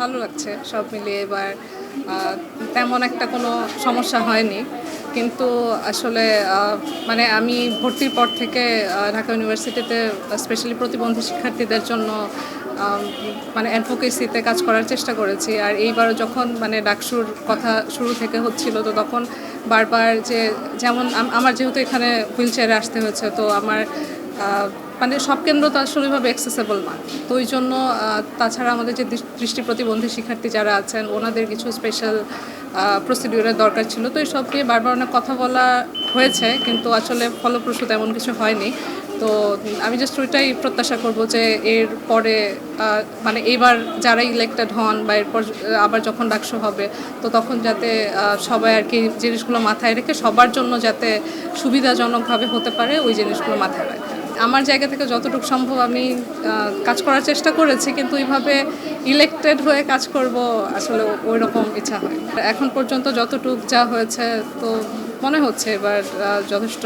ভালো লাগছে সব মিলিয়ে এবার তেমন একটা কোনো সমস্যা হয়নি। কিন্তু আসলে মানে আমি ভর্তির পর থেকে ঢাকা ইউনিভার্সিটিতে স্পেশালি প্রতিবন্ধী শিক্ষার্থীদের জন্য মানে অ্যাডভোকেসিতে কাজ করার চেষ্টা করেছি। আর এইবারও যখন মানে ডাকসুর কথা শুরু থেকে হচ্ছিল, তো তখন বারবার যে, যেমন আমার যেহেতু এখানে হুইল চেয়ারে আসতে হয়েছে, তো আমার মানে সব কেন্দ্র তো আসলে অ্যাক্সেসেবল না। তো ওই জন্য তাছাড়া আমাদের যে দৃষ্টি প্রতিবন্ধী শিক্ষার্থী যারা আছেন, ওনাদের কিছু স্পেশাল প্রসিডিউরের দরকার ছিল। তো এইসব নিয়ে বারবার অনেক কথা বলা হয়েছে, কিন্তু আসলে ফলপ্রসূ তেমন কিছু হয়নি। তো আমি জাস্ট ওইটাই প্রত্যাশা করব যে এর পরে মানে এইবার যারা ইলেক্টেড হন বা এরপর আবার যখন ডাকসু হবে, তো তখন যাতে সবাই আর কি জিনিসগুলো মাথায় রেখে সবার জন্য যাতে সুবিধাজনকভাবে হতে পারে, ওই জিনিসগুলো মাথায় রাখে। আমার জায়গা থেকে যতটুকু সম্ভব আমি কাজ করার চেষ্টা করেছি, কিন্তু এইভাবে ইলেক্টেড হয়ে কাজ করব আসলে ওই রকম ইচ্ছা হয় এখন পর্যন্ত যতটুক যা হয়েছে তো মনে হচ্ছে এবার যথেষ্ট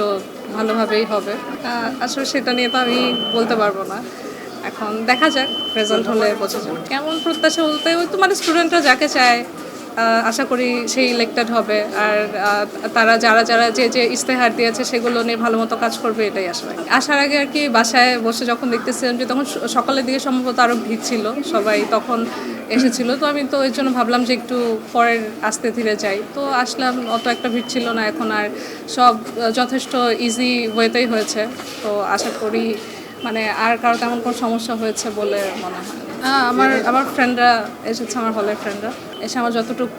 ভালোভাবেই হবে। আসলে সেটা নিয়ে তো আমি বলতে পারব না। এখন দেখা যাক রেজাল্ট হলে বোঝা যাবে। কেমন প্রত্যাশা বলতে ওই তো মানে স্টুডেন্টরা যাকে চায় আশা করি সেই ইলেক্টেড হবে। আর তারা যারা যারা যে যে ইস্তেহার দিয়েছে সেগুলো নিয়ে ভালো মতো কাজ করবে এটাই আশা আসার আগে আর কি বাসায় বসে যখন দেখতেছিলাম যে তখন সকালের দিকে সম্ভবত আরও ভিড় ছিল। সবাই তখন এসেছিল। তো আমি তো ওই জন্য ভাবলাম যে একটু পরের আস্তে ধীরে যাই। তো আসলাম, অত একটা ভিড় ছিল না এখন আর সব যথেষ্ট ইজি ওয়েতেই হয়েছে। তো আশা করি মানে আর কারও তেমন কোনো সমস্যা হয়েছে বলে মনে হয় আমার আমার ফ্রেন্ডরা এসেছে, আমার হলের ফ্রেন্ডরা এসে আমার যতটুক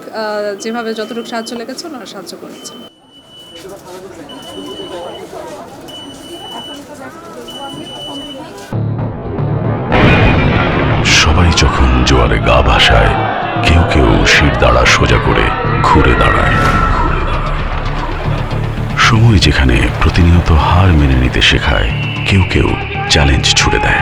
যেভাবে যতটুকু সাহায্য লেগেছে, ওনারা সাহায্য করেছে। সবাই যখন জোয়ারে গা ভাসায়, কেউ কেউ শির দাঁড়া সোজা করে ঘুরে দাঁড়ায়। সময় যেখানে প্রতিনিয়ত হার মেনে নিতে শেখায়, কেউ কেউ চ্যালেঞ্জ ছুড়ে দেয়।